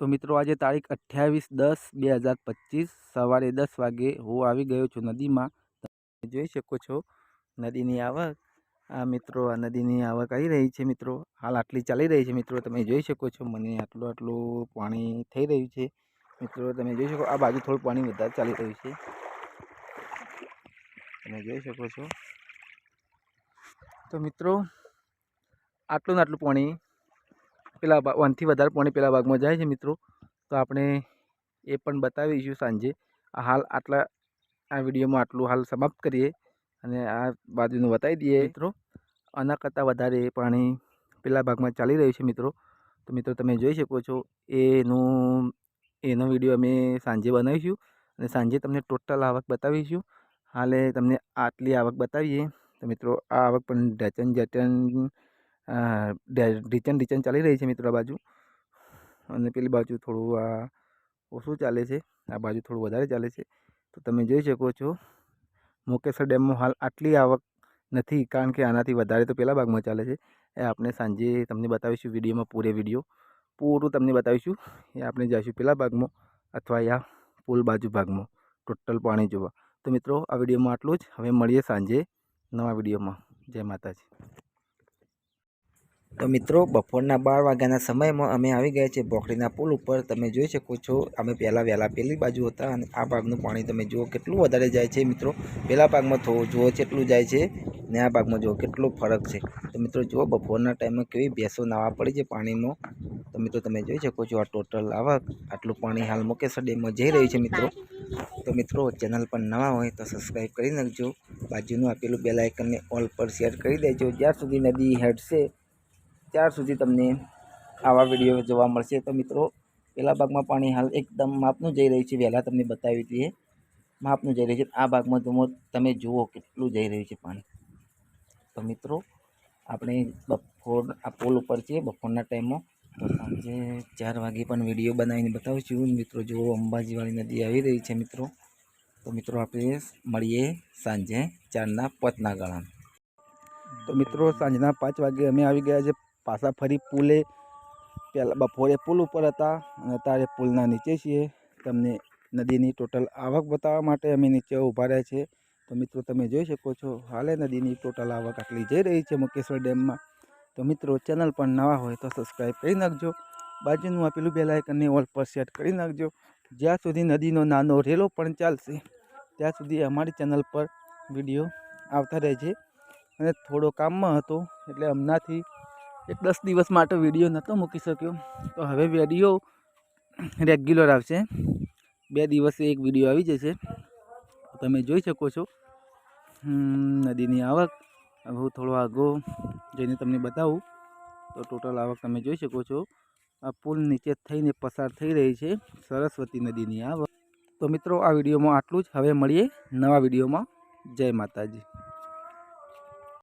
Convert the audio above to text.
તો મિત્રો, આજે તારીખ અઠ્યાવીસ દસ બે હજાર પચીસ, સવારે દસ વાગે હું આવી ગયો છું નદીમાં. તમે જોઈ શકો છો, નદીની આવક. આ મિત્રો, આ નદીની આવક આવી રહી છે મિત્રો. હાલ આટલી ચાલી રહી છે મિત્રો, તમે જોઈ શકો છો. મને આટલું આટલું પાણી થઈ રહ્યું છે. મિત્રો, તમે જોઈ શકો, આ બાજુ થોડું પાણી વધારે ચાલી રહ્યું છે. તમે જોઈ શકો છો. તો મિત્રો, આટલું ને આટલું પાણી પેલા વનથી વધારે પાણી પેલા ભાગમાં જાય છે મિત્રો. તો આપણે એ પણ બતાવીશું સાંજે. આ હાલ આટલા આ વિડીયોમાં આટલું હાલ સમાપ્ત કરીએ અને આ બાજુનું બતાવી દઈએ. મિત્રો આના કરતાં વધારે પાણી પેલા ભાગમાં ચાલી રહ્યું છે મિત્રો. તો મિત્રો તમે જોઈ શકો છો એનું એનો વીડિયો અમે સાંજે બનાવીશું અને સાંજે તમને ટોટલ આવક બતાવીશું. હાલે તમને આટલી આવક બતાવીએ. તો મિત્રો આ આવક પણ ઢેચન જેચન ઢીચન ઢીચન ચાલી રહી છે મિત્રો આ બાજુ. અને પેલી બાજુ થોડું આ ઓછું ચાલે છે. આ બાજુ થોડું વધારે ચાલે છે. તો તમે જોઈ શકો છો મુકેશ્વર ડેમમાં હાલ આટલી આવક નથી, કારણ કે આનાથી વધારે તો પહેલા ભાગમાં ચાલે છે. એ આપણે સાંજે તમને બતાવીશું વિડીયોમાં પૂરે વીડિયો. પૂરું તમને બતાવીશું. એ આપણે જઈશું પહેલા ભાગમાં અથવા યા પુલ બાજુ ભાગમાં. ટોટલ પાણી જોવા. તો મિત્રો, આ વિડીયોમાં આટલું જ. હવે મળીએ સાંજે નવા વિડીયોમાં. જય માતાજી. તો મિત્રો, બપોરના બાર વાગ્યાના સમયમાં અમે આવી ગયા છીએ બોકડીના પુલ ઉપર. તમે જોઈ શકો છો, અમે પહેલાં વહેલા પેલી બાજુ હતા અને આ ભાગનું પાણી તમે જુઓ કેટલું વધારે જાય છે મિત્રો. પહેલા ભાગમાં થોડું જુઓ કેટલું જાય છે ને આ ભાગમાં જુઓ કેટલો ફરક છે. તો મિત્રો, જુઓ બપોરના ટાઈમમાં કેવી ભેંસો નાવા પડી છે પાણીમાં. તો મિત્રો, તમે જોઈ શકો છો આ ટોટલ આવક, આટલું પાણી હાલ મુકેશ્વર ડેમમાં જઈ રહ્યું છે મિત્રો. તો મિત્રો, ચેનલ પર નવા હોય તો સબસ્ક્રાઈબ કરી નાખજો. બાજુનું આપેલું બેલાઇકનને ઓલ પર શેર કરી દેજો. જ્યાં સુધી નદી હેડશે ત્યાર સુધી તમને આવા વીડિયો જોવા મળશે. તો મિત્રો, પહેલા ભાગમાં પાણી હાલ એકદમ માપનું જઈ રહ્યું છે. વહેલા તમને બતાવી દઈએ. માપનું જઈ રહ્યું છે. આ ભાગમાં તમે તમે જુઓ કેટલું જઈ રહ્યું છે પાણી. તો મિત્રો, આપણે બપોર, આ પુલ ઉપર છીએ. બપોરના ટાઈમમાં તો સાંજે ચાર વાગે પણ વીડિયો બનાવીને બતાવીશું. મિત્રો, જુઓ, અંબાજીવાળી નદી આવી રહી છે મિત્રો. તો મિત્રો, આપણે મળીએ સાંજે ચારના પતના ગાળા તો મિત્રો, સાંજના પાંચ વાગે અમે આવી ગયા છે પાછા ફરી પુલે. પહેલાં બપોરે પુલ ઉપર હતા અને અત્યારે પુલના નીચે છીએ. તમને નદીની ટોટલ આવક બતાવવા માટે અમે નીચે ઊભા રહ્યા છીએ. તો મિત્રો, તમે જોઈ શકો છો, હાલે નદીની ટોટલ આવક આટલી જઈ રહી છે મુકેશ્વર ડેમમાં. તો મિત્રો, ચેનલ પર નવા હોય તો સબસ્ક્રાઈબ કરી નાખજો. બાજુનું આપેલું બેલાયકનને ઓલ પર સેટ કરી નાખજો. જ્યાં સુધી નદીનો નાનો રેલો પણ ચાલશે, ત્યાં સુધી અમારી ચેનલ પર વીડિયો આવતા રહે છે અને થોડો કામમાં હતો એટલે હમણાંથી એક દસ દિવસ માટે વીડિયો નહોતો મૂકી શક્યો. તો હવે વીડિયો રેગ્યુલર આવશે. બે દિવસે એક વીડિયો આવી જશે. તમે જોઈ શકો છો. નદીની આવક, હવે હું થોડો આગો જઈને તમને બતાવું. તો ટોટલ આવક તમે જોઈ શકો છો. આ પુલ નીચે થઈને પસાર થઈ રહી છે. સરસ્વતી નદીની આવક. તો મિત્રો, આ વિડીયોમાં આટલું જ. હવે મળીએ નવા વિડીયોમાં. જય માતાજી.